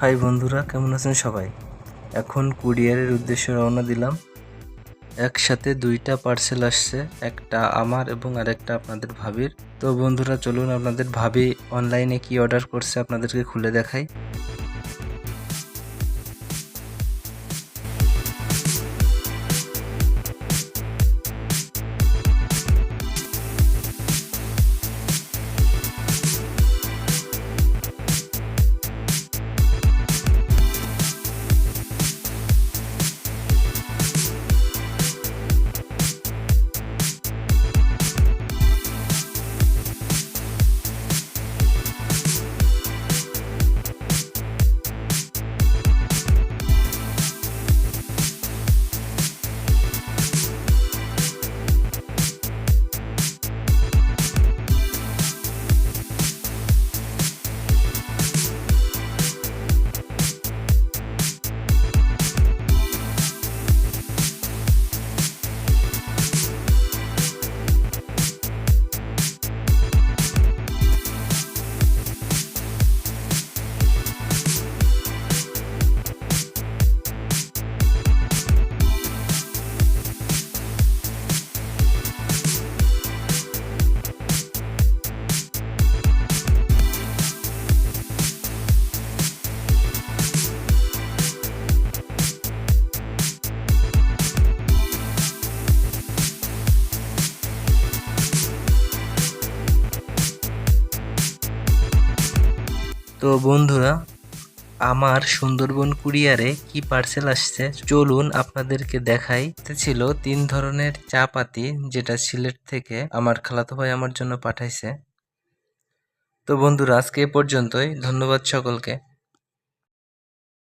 High বন্ধুরা, কেমন আছেন সবাই? এখন কুরিয়ারের উদ্দেশ্যে রওনা দিলাম। একসাথে দুইটা পার্সেল আসছে, একটা আমার এবং আরেকটা আপনাদের ভাবির। তো বন্ধুরা, চলুন আপনাদের ভাবি অনলাইনে কি অর্ডার করছে আপনাদেরকে খুলে দেখাই। তো বন্ধুরা, আমার সুন্দরবন কুরিয়ারে কি পার্সেল আসছে? চলুন আপনাদেরকে দেখাই। ছিল তিন ধরনের চা পাতি যেটা সিলেট থেকে আমার খালাতো ভাই আমার জন্য পাঠাইছে। তো বন্ধুরা, আজকে এ পর্যন্তই। ধন্যবাদ সকলকে।